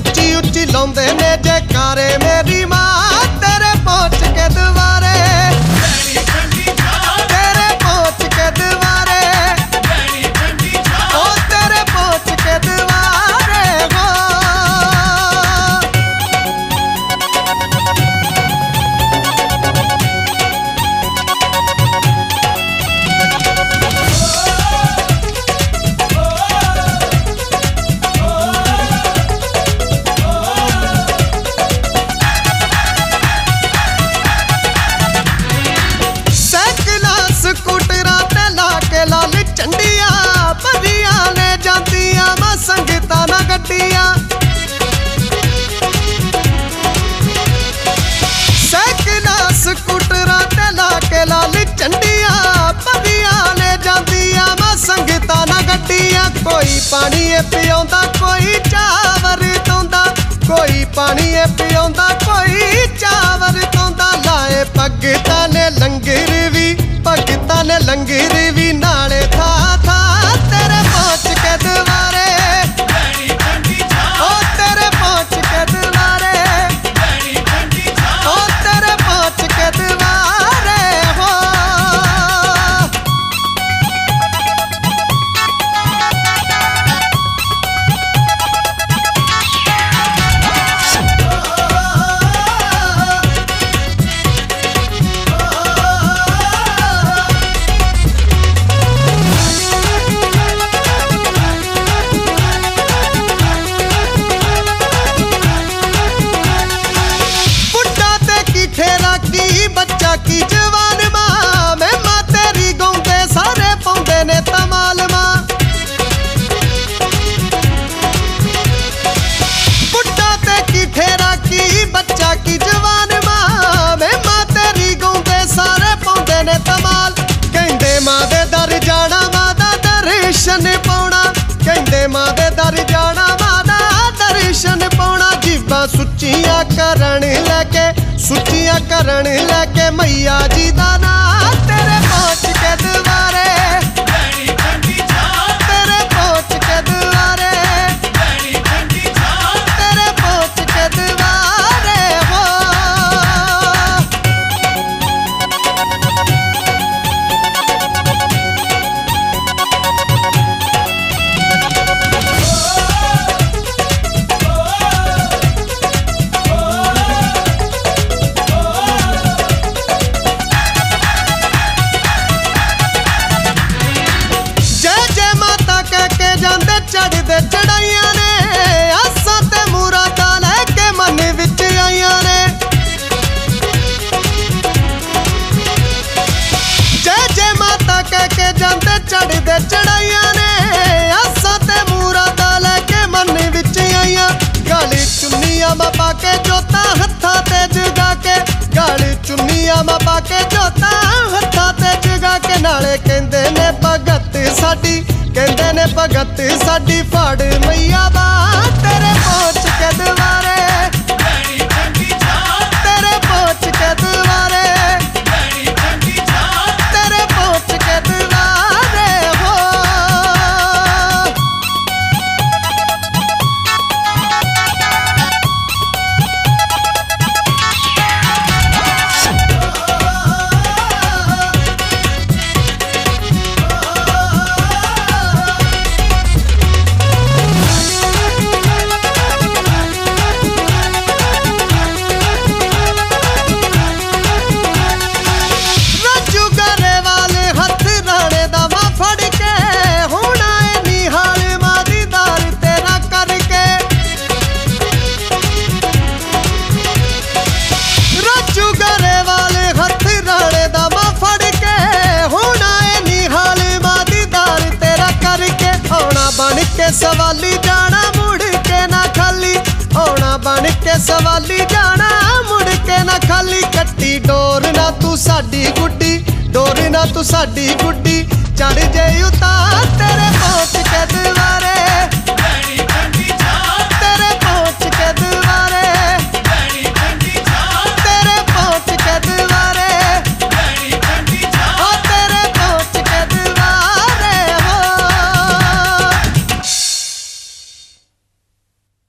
ਉੱਚੀ ਉੱਚੀ ਲਾਉਂਦੇ ਨੇ ਜੈਕਾਰੇ। ਮੇਰੀ ਮਾਂ ਤੇਰੇ ਪਹੁੰਚ ਕੇ ਦਵਾ ਕੋਈ ਪਾਣੀ ਏ ਪਿਉਂਦਾ ਕੋਈ ਚਾਵਰ ਤੋਂਦਾ। ਕੋਈ ਪਾਣੀ ਏ ਪਿਉਂਦਾ ਕੋਈ ਚਾਵਰ ਤੋਂਦਾ। ਲਾਏ ਭਗਤਾਂ ਨੇ ਲੰਗਰ ਵੀ, ਭਗਤਾਂ ਨੇ ਲੰਗਰ ਵੀ ਨਾ ਦੇ ਦਰ ਜਾਣਾ ਮਾਦਾ ਦਰਸ਼ਨ ਪਾਉਣਾ ਜੀਵਾ ਸੁੱਚੀਆਂ ਕਰਨ ਲੈ ਕੇ, ਸੁੱਚੀਆਂ ਕਰਨ ਲੈ ਕੇ ਮਈਆ ਜੀ ਦਾ ਨਾਮ ਸਾਡੀ ਕਹਿੰਦੇ ਨੇ ਭਗਤ ਸਾਡੀ ਫਾੜ ਮਈਆ ਜਾਣਾ ਮੁੜ ਕੇ ਨਾ ਖਾਲੀ। ਆਉਣਾ ਬਣ ਕੇ ਸਵਾਲੀ, ਜਾਣਾ ਮੁੜ ਕੇ ਨਾ ਖਾਲੀ। ਕੱਟੀ ਡੋਰ ਨਾ ਤੂੰ ਸਾਡੀ ਗੁੱਡੀ, ਡੋਰ ਨਾ ਤੂੰ ਸਾਡੀ ਗੁੱਡੀ।